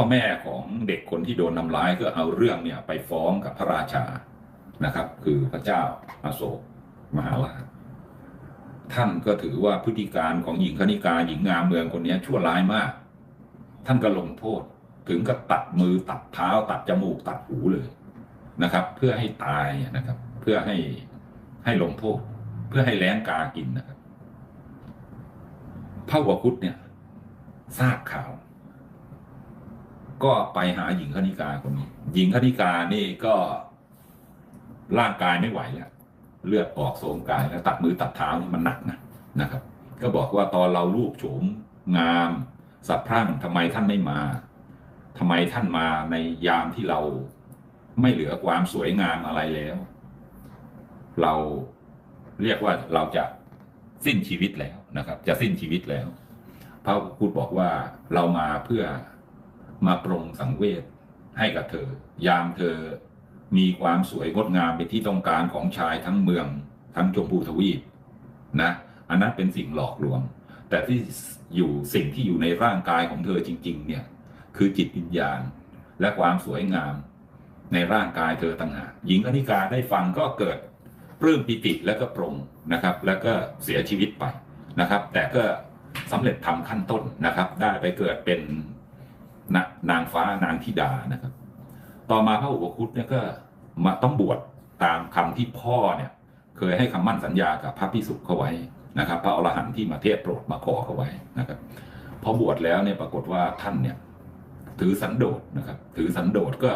พ่อแม่ของเด็กคนที่โดนทำร้ายก็เอาเรื่องเนี่ยไปฟ้องกับพระราชานะครับ คือพระเจ้าอาโศกมหาราชท่านก็ถือว่าพฤติการของหญิงคณิกาหญิงงามเมืองคนนี้ชั่วร้ายมาก ท่านก็ลงโทษถึงกับตัดมือตัดเท้า ตัดจมูกตัดหูเลยนะครับ เพื่อให้ตายนะครับ เพื่อให้ให้ลงโทษ เพื่อให้แล้งกากินนะครับพระวคุตเนี่ยทราบข่าว ก็ไปหาหญิงคณิกาคนนี้ หญิงคณิกานี่ก็ร่างกายไม่ไหวแล้วเลือดออกโสมกายแล้วตัดมือตัดเท้านี่มันหนักนะนะครับ ก็บอกว่าตอนเราลูกโฉมงามสับพรั่งทำไมท่านไม่มาทำไมท่านมาในยามที่เราไม่เหลือความสวยงามอะไรแล้ว เราเรียกว่าเราจะสิ้นชีวิตแล้วนะครับ จะสิ้นชีวิตแล้วพระพุทธบอกว่าเรามาเพื่อ มาปรงสังเวชให้กับเธอ ยามเธอมีความสวยงดงามเป็นที่ต้องการของชายทั้งเมืองทั้งชมพูทวีปนะอันนั้นเป็นสิ่งหลอกลวง แต่ที่อยู่สิ่งที่อยู่ในร่างกายของเธอจริง ๆ เนี่ย คือจิตวิญญาณ และความสวยงามในร่างกายเธอต่างหากหญิงคณิกาได้ฟังก็เกิดปลื้มปิติแล้วก็ปรงนะครับ แล้วก็เสียชีวิตไปนะครับ แต่ก็สำเร็จทำขั้นต้นนะครับ ได้ไปเกิดเป็น นนางฟ้านางธิดานะครับ ต่อมาพระอุปคุตเนี่ยก็มาต้องบวชตามคำที่พ่อเนี่ย เคยให้คำมั่นสัญญากับพระพิสุขเขาไว้นะครับ พระอรหันต์ที่มาเทศโปรดมาขอเขาไว้นะครับพอบวชแล้วเนี่ยปรากฏว่าท่านเนี่ย ถือสันโดษนะครับ ถือสันโดษก็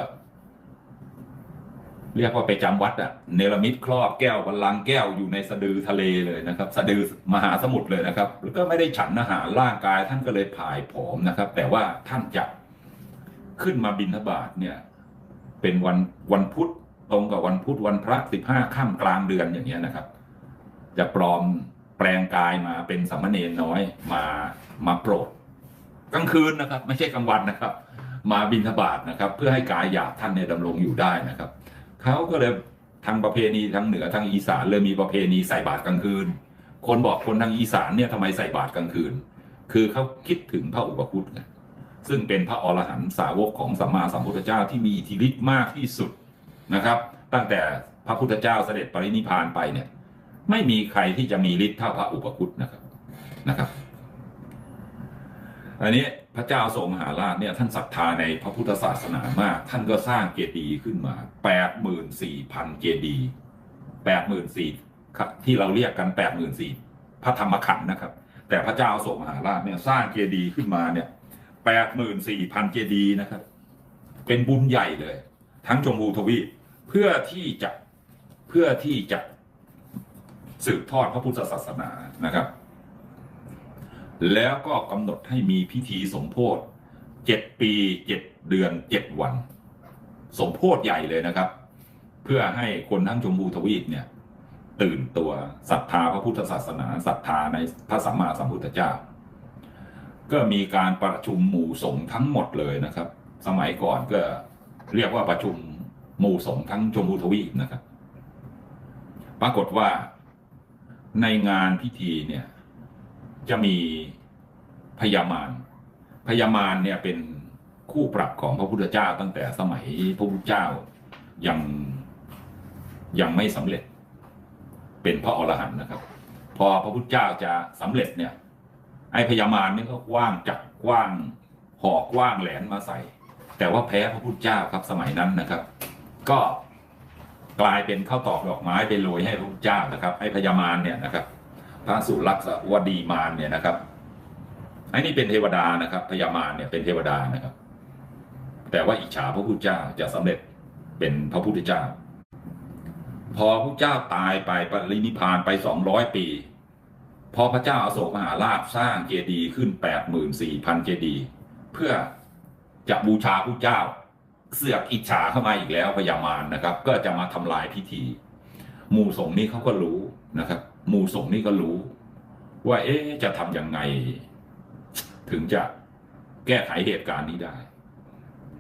เรียกว่าไปจำวัดอะเนรมิตครอบแก้วบัลลังก์แก้วอยู่ในสะดือทะเลเลยนะครับ สะดือมหาสมุทรเลยนะครับ แล้วก็ไม่ได้ฉันอาหารร่างกายท่านก็เลยผายผอมนะครับ แต่ว่าท่านจะ ขึ้นมาบิณฑบาตเนี่ย เป็นวันวันพุธตรงกับวันพุธวันพระสิบห้าค่ำกลางเดือนอย่างเงี้ยนะครับ จะปลอมแปลงกายมาเป็นสามเณรน้อยมามาโปรดกลางคืนนะครับ ไม่ใช่กลางวันนะครับ มาบิณฑบาตนะครับ เพื่อให้กายหยาบท่านเนี่ยดำรงอยู่ได้นะครับเขาก็เลยทางประเพณีทางเหนือทางอีสานเลยมีประเพณีใส่บาตรกลางคืน คนบอกคนทางอีสานเนี่ยทำไมใส่บาตรกลางคืน คือเขาคิดถึงพระอุปคุตไง ซึ่งเป็นพระอรหันตสาวกของสัมมาสัมพุทธเจ้าที่มีอิทธิฤทธิ์มากที่สุดนะครับ ตั้งแต่พระพุทธเจ้าเสด็จปรินิพานไปเนี่ย ไม่มีใครที่จะมีฤทธิ์เท่าพระอุปคุตนะครับนะครับ อันนี้พระเจ้าทรงมหาราชเนี่ยท่านศรัทธาในพระพุทธศาสนามาก ท่านก็สร้างเจดีย์ขึ้นมาแปดหมื่นสี่พันเจดีย์แปดหมื่นสี่ที่เราเรียกกันแปดหมื่นสี่พระธรรมขันธ์นะครับ แต่พระเจ้าทรงมหาราชเนี่ยสร้างเจดีย์ขึ้นมาเนี่ย แปดหมื่นสี่พันเจดีย์นะครับ เป็นบุญใหญ่เลย ทั้งชมพูทวีปเพื่อที่จะเพื่อที่จะสืบทอดพระพุทธศาสนานะครับ แล้วก็กำหนดให้มีพิธีสมโพธิเจ็ดปีเจ็ดเดือนเจ็ดวัน สมโพธิใหญ่เลยนะครับ เพื่อให้คนทั้งชมพูทวีปเนี่ยตื่นตัวศรัทธาพระพุทธศาสนาศรัทธาในพระสัมมาสัมพุทธเจ้า ก็มีการประชุมหมู่สงฆ์ทั้งหมดเลยนะครับ สมัยก่อนก็เรียกว่าประชุมหมู่สงฆ์ทั้งชมพูทวีปนะครับ ปรากฏว่าในงานพิธีเนี่ยจะมีพญามารพญามารเนี่ยเป็นคู่ปรับของพระพุทธเจ้าตั้งแต่สมัยพระพุทธเจ้ายังยังไม่สำเร็จ เป็นพระอรหันต์นะครับ พอพระพุทธเจ้าจะสำเร็จเนี่ย ไอ้พญามารนี่ก็กว้างจับกว้างหอกกว้างแหลนมาใส่ แต่ว่าแพ้พระพุทธเจ้าครับสมัยนั้นนะครับ ก็กลายเป็นข้าวตอกดอกไม้ไปโรยให้พระพุทธเจ้านะครับไอ้พญามารเนี่ยนะครับ พระสุรักษวดีมารเนี่ยนะครับไอ้นี่เป็นเทวดานะครับพญามารเนี่ยเป็นเทวดานะครับ แต่ว่าอิจฉาพระพุทธเจ้าจะสำเร็จเป็นพระพุทธเจ้า พอพระพุทธเจ้าตายไปปรินิพานไปสองร้อยปี พอพระเจ้าอาโศกมหาราชสร้างเจดีย์ขึ้นแปดหมื่นสี่พันเจดีย์เพื่อจะบูชาพระเจ้า เสือกอิจฉาเข้ามาอีกแล้วพญามารนะครับ ก็จะมาทำลายพิธี หมู่สงฆ์นี้เขาก็รู้นะครับ หมู่สงฆ์นี่ก็รู้ ว่า เอ๊จะทำยังไง ถึงจะแก้ไขเหตุการณ์นี้ได้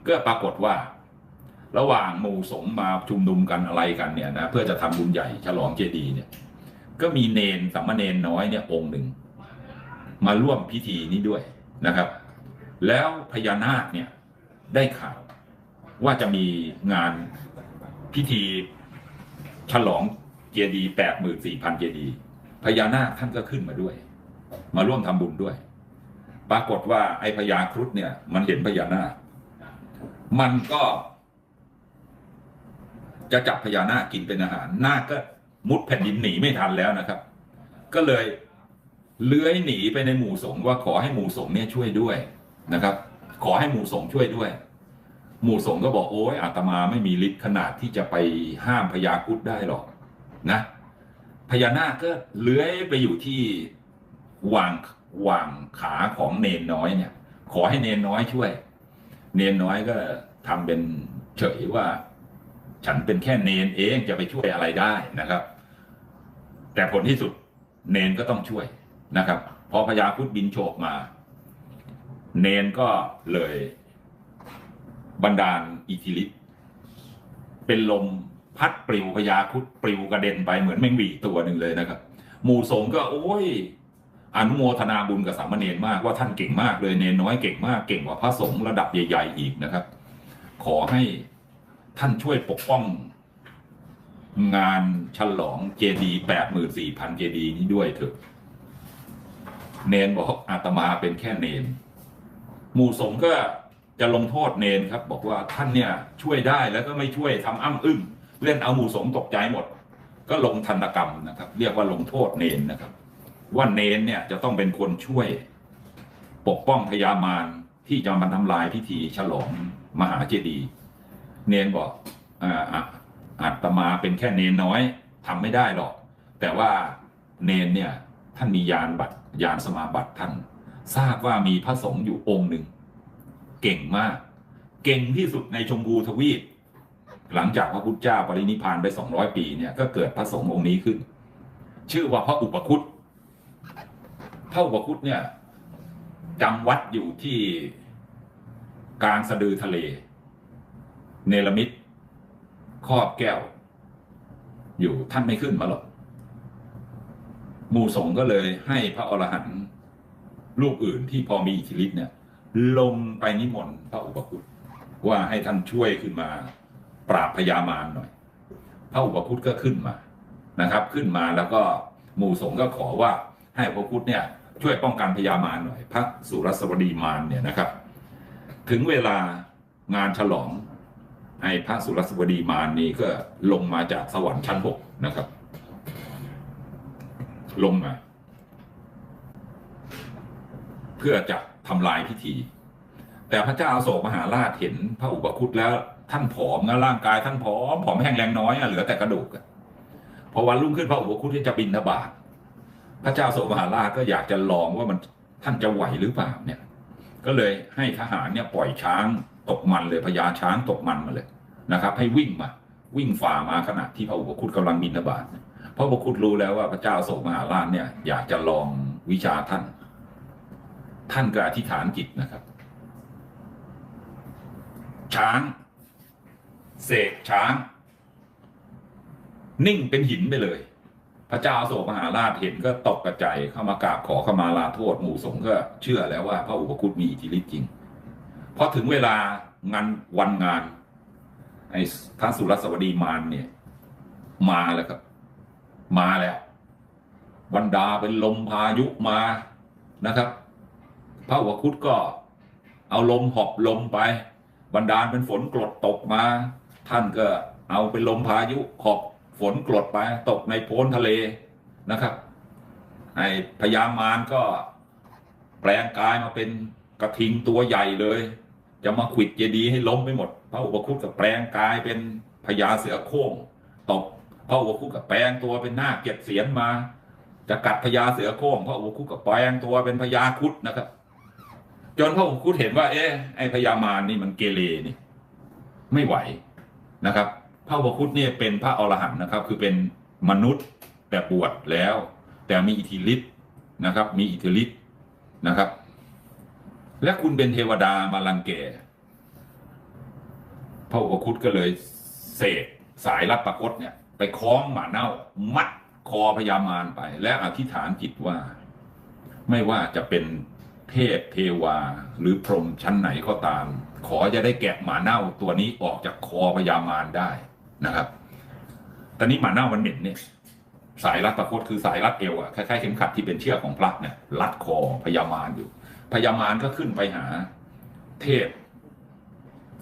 ก็ปรากฏว่า ระหว่างหมู่สงฆ์มาชุมนุมกันอะไรกันเนี่ยนะเพื่อจะทำบุญใหญ่ฉลองเจดีย์เนี่ย ก็มีเนนสัมมาเนนน้อยเนี่ยองค์หนึ่งมาร่วมพิธีนี้ด้วยนะครับ แล้วพญานาคเนี่ยได้ข่าวว่าจะมีงานพิธีฉลองเจดีแปดหมื่นสี่พันเจดีพญานาคท่านก็ขึ้นมาด้วย มาร่วมทำบุญด้วย ปรากฏว่าไอ้พญาครุฑเนี่ย มันเห็นพญานาค มันก็ จะจับพญานาคกินเป็นอาหารนาคก็ มุดแผ่นดินหนีไม่ทันแล้วนะครับ ก็เลยเลื้อยหนีไปในหมู่สงฆ์ว่าขอให้หมู่สงฆ์เนี่ยช่วยด้วยนะครับ ขอให้หมู่สงฆ์ช่วยด้วย หมู่สงฆ์ก็บอกโอ้ยอาตมาไม่มีฤทธิ์ขนาดที่จะไปห้ามพญาครุฑได้หรอกนะพญานาคก็เลื้อยไปอยู่ที่วางวางขาของเนนน้อยเนี่ย ขอให้เนนน้อยช่วย เนนน้อยก็ทำเป็นเฉยว่า ฉันเป็นแค่เนนเองจะไปช่วยอะไรได้นะครับ แต่ผลที่สุดเนนก็ต้องช่วยนะครับ พอพญาครุฑบินโฉบมา เนนก็เลยบันดาลอิทธิฤทธิ์เป็นลมพัดปลิวพญาครุฑปลิวกระเด็นไปเหมือนแมงวีตัวหนึ่งเลยนะครับ หมู่สงก็โอ้ยอนุโมทนาบุญกับสามเณรมากว่าท่านเก่งมากเลยเนนน้อยเก่งมากเก่งกว่าพระสงฆ์ระดับใหญ่ ๆ อีกนะครับ ขอให้ท่านช่วยปกป้อง งานฉลองเจดีแปดหมื่นสี่พันเจดีนี้ด้วยเถอะ เนนบอกอาตมาเป็นแค่เนน หมู่สงก็จะลงโทษเนนครับ บอกว่าท่านเนี่ยช่วยได้แล้วก็ไม่ช่วยทำอ้ำอึ้งเล่นเอาหมู่สงตกใจหมด ก็ลงทันกรรมนะครับ เรียกว่าลงโทษเนนนะครับ ว่าเนนเนี่ยจะต้องเป็นคนช่วย ปกป้องพญามารที่จะมาทำลายพิธีฉลองมหาเจดีย์เนนบอกอ่า อะอาตมาเป็นแค่เนนน้อยทำไม่ได้หรอก แต่ว่าเนนเนี่ยท่านมียานบัตรยานสมาบัติท่าน ทราบว่ามีพระสงฆ์อยู่องค์หนึ่ง เก่งมาก เก่งที่สุดในชมพูทวีป หลังจากพระพุทธเจ้าปรินิพพานไปสองร้อยปีเนี่ยก็เกิดพระสงฆ์องค์นี้ขึ้น ชื่อว่าพระอุปคุตพระอุปคุตเนี่ยจำวัดอยู่ที่กลางสะดือทะเล เนรมิต ครอบแก้ว อยู่ท่านไม่ขึ้นมาหรอกหมู่สงก็เลยให้พระอรหันต์รูปอื่นที่พอมีอิทธิฤทธิ์เนี่ย ลงไปนิมนต์พระอุปคุตว่าให้ท่านช่วยขึ้นมา ปราบพญามารหน่อย พระอุปคุตก็ขึ้นมานะครับ ขึ้นมาแล้วก็หมู่สงก็ขอว่าให้พระพุทธเนี่ย ช่วยป้องกันพญามารหน่อย พระสุรสวดีมารเนี่ยนะครับ ถึงเวลางานฉลอง ให้พระสุรสวดีมารนี้ก็ลงมาจากสวรรค์ชั้นหกนะครับ ลงมา เพื่อจะทำลายพิธี แต่พระเจ้าอาโศกมหาราชเห็นพระอุปคุตแล้วท่านผอมนะร่างกายท่านผอมผอมแห้งแรงน้อยอะเหลือแต่กระดูกอะพอวันรุ่งขึ้นพระอุปคุตที่จะบินทบาทพระเจ้าโศกมหาราชก็อยากจะลองว่ามันท่านจะไหวหรือเปล่าเนี่ย ก็เลยให้ทหารเนี่ยปล่อยช้าง ตกมันเลยพญาช้างตกมันมาเลยนะครับ ให้วิ่งมา วิ่งฝ่ามาขณะที่พระอุปคุตกำลังบินบาทพระอุปคุตรู้แล้วว่าพระเจ้าโศกมหาราชเนี่ย อยากจะลองวิชาท่าน ท่านก็อธิษฐานจิตนะครับ ช้างเสกช้าง นิ่งเป็นหินไปเลย พระเจ้าอาโศกมหาราชเห็นก็ตกกระใจเข้ามากราบขอขมาลาโทษหมู่สงฆ์ก็เชื่อแล้วว่าพระอุปคุตมีอิทธิฤทธิ์จริง พอถึงเวลางานวันงาน ไอ้พระสุรสวดีมารเนี่ย มาแล้วครับ มาแล้วบรรดาเป็นลมพายุมานะครับพระอุปคุตก็เอาลมหอบลมไป บรรดาเป็นฝนกรดตกมา ท่านก็เอาเป็นลมพายุหอบฝนกรดไป ตกในโพนทะเลนะครับไอ้พญามารก็แปลงกายมาเป็นกระทิงตัวใหญ่เลย จะมาขวิดเจดีย์ให้ล้มไปหมด พระอุปคุตกับแปลงกายเป็นพญาเสือโคร่งตกพระอุปคุตกับแปลงตัวเป็นหน้าเก็บเสียนมา จะกัดพญาเสือโคร่งพระอุปคุตกับแปลงตัวเป็นพญาคุดนะครับ จนพระอุปคุตเห็นว่า เอ๊ะไอพญามารนี่มันเกเรนี่ ไม่ไหวนะครับ พระอุปคุตเนี่ยเป็นพระอรหันต์นะครับ คือเป็นมนุษย์แต่บวชแล้ว แต่มีอิทธิฤทธิ์นะครับ มีอิทธิฤทธิ์นะครับ และคุณเป็นเทวดามาลังแกพระอุปคุตก็เลยเสกสายรัดประคตเนี่ย ไปคล้องหมาเน่า มัดคอพญามารไป และอธิษฐานจิตว่า ไม่ว่าจะเป็นเทพเทวาหรือพรหมชั้นไหนก็ตาม ขอจะได้แกะหมาเน่าตัวนี้ออกจากคอพญามารได้นะครับ ตอนนี้หมาเน่ามันเหม็นเนี่ยสายรัดประคตคือสายรัดเอวอะคล้ายๆเข็มขัดที่เป็นเชือกของพระเนี่ยรัดคอพญามารอยู่ พญามารก็ขึ้นไปหาเทพ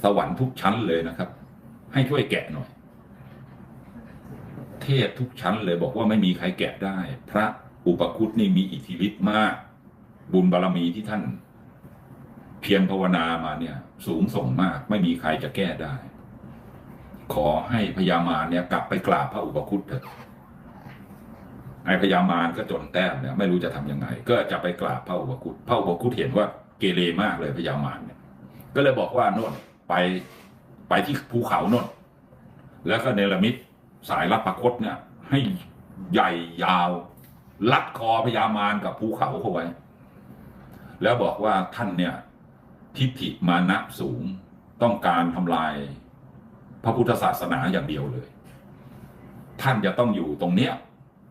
สวรรค์ทุกชั้นเลยนะครับ ให้ช่วยแกะหน่อย เทพทุกชั้นเลยบอกว่าไม่มีใครแกะได้ พระอุปคุตนี่มีอิทธิฤทธิ์มาก บุญบารมีที่ท่าน เพียรภาวนามาเนี่ย สูงส่งมาก ไม่มีใครจะแก้ได้ ขอให้พญามารเนี่ยกลับไปกราบพระอุปคุตเถอะ ไอ้พญามารก็จนแต้มเนี่ยไม่รู้จะทำยังไง ก็จะไปกราบพระอุปคุตพระอุปคุตเห็นว่าเกเรมากเลยพญามารเนี่ย ก็เลยบอกว่าโน่นไปไปที่ภูเขาโน่นแล้วก็เนรมิตสายรัดประคตเนี่ย ให้ใหญ่ยาวลัดคอพญามารกับภูเขาเข้าไว้ แล้วบอกว่าท่านเนี่ย ทิฏฐิมานะสูงต้องการทำลาย พระพุทธศาสนาอย่างเดียวเลย ท่านจะต้องอยู่ตรงเนี้ย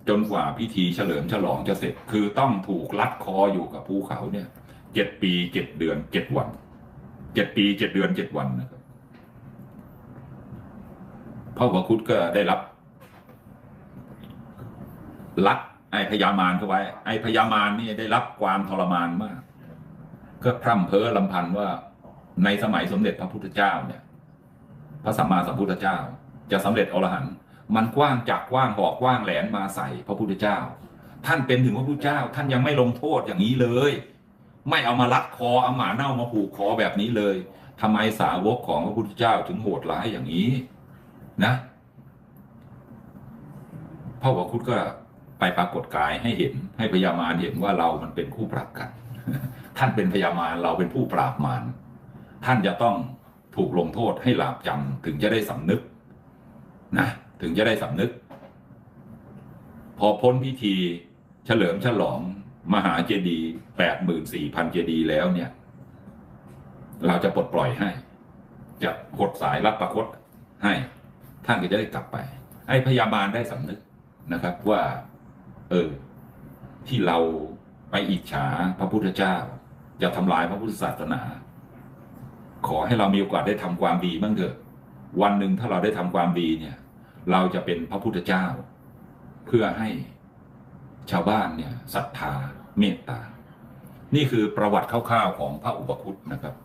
จนกว่าพิธีเฉลิมฉลองจะเสร็จ คือต้องถูกลัดคออยู่กับภูเขาเนี่ยเจ็ดปีเจ็ดเดือนเจ็ดวันเจ็ดปีเจ็ดเดือนเจ็ดวันนะครับพระอุปคุตก็ได้รับลัดไอ้พญามารเข้าไว้ ไอ้พญามารนี่ได้รับความทรมานมาก ก็พร่ำเพ้อลำพันว่าในสมัยสมเด็จพระพุทธเจ้าเนี่ย พระสัมมาสัมพุทธเจ้า จะสำเร็จอรหันต์ มันกว้างจากกว้างบอกกว้างแหลนมาใส่พระพุทธเจ้า ท่านเป็นถึงพระพุทธเจ้า ท่านยังไม่ลงโทษอย่างนี้เลย ไม่เอามารัดคอเอาหมาเน่ามาผูกคอแบบนี้เลยทำไมสาวกของพระพุทธเจ้าถึงโหดร้ายอย่างนี้นะพระวคุตก็ไปปรากฏกายให้เห็นให้พญามารเห็นว่าเรามันเป็นคู่ปรับกัน ท่านเป็นพญามารเราเป็นผู้ปราบมารท่านจะต้องถูกลงโทษให้หลาบจำถึงจะได้สำนึกนะ ถึงจะได้สำนึก พอพ้นพิธีเฉลิมฉลองมหาเจดีย์แปดหมื่นสี่พันเจดีย์แล้วเนี่ย เราจะปลดปล่อยให้ จะหดสายรับประคตให้ท่านก็จะได้กลับไป ให้พยาบาลได้สำนึกนะครับว่า เออ ที่เราไปอิจฉาพระพุทธเจ้า จะทำลายพระพุทธศาสนา ขอให้เรามีโอกาสได้ทำความดีบ้างเถอะ วันหนึ่งถ้าเราได้ทำความดีเนี่ย เราจะเป็นพระพุทธเจ้า เพื่อให้ชาวบ้านเนี่ยศรัทธาเมตตา นี่คือประวัติคร่าวๆของพระอุปคุตนะครับ